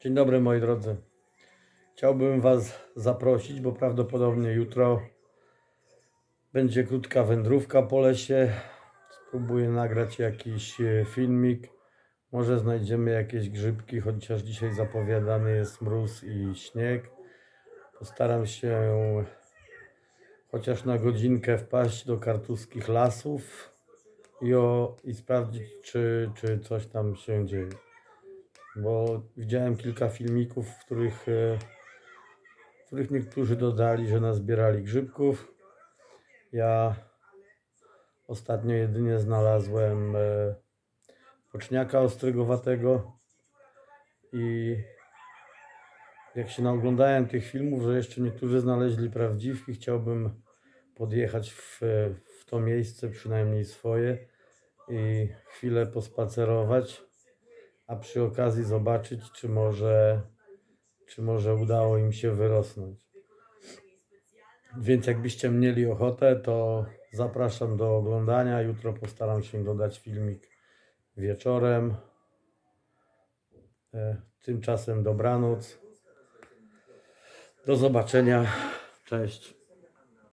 Dzień dobry moi drodzy. Chciałbym Was zaprosić, bo prawdopodobnie jutro będzie krótka wędrówka po lesie. Spróbuję nagrać jakiś e, filmik. Może znajdziemy jakieś grzybki, chociaż dzisiaj zapowiadany jest mróz i śnieg. Postaram się chociaż na godzinkę wpaść do kartuskich lasów i, o, i sprawdzić, czy, czy coś tam się dzieje bo widziałem kilka filmików, w których, e, w których niektórzy dodali, że nazbierali grzybków. Ja ostatnio jedynie znalazłem e, poczniaka ostrygowatego i jak się naoglądałem tych filmów, że jeszcze niektórzy znaleźli prawdziwki, chciałbym podjechać w, w to miejsce, przynajmniej swoje i chwilę pospacerować a przy okazji zobaczyć, czy może, czy może udało im się wyrosnąć. Więc jakbyście mieli ochotę, to zapraszam do oglądania. Jutro postaram się dodać filmik wieczorem. E, Tymczasem dobranoc. Do zobaczenia. Cześć.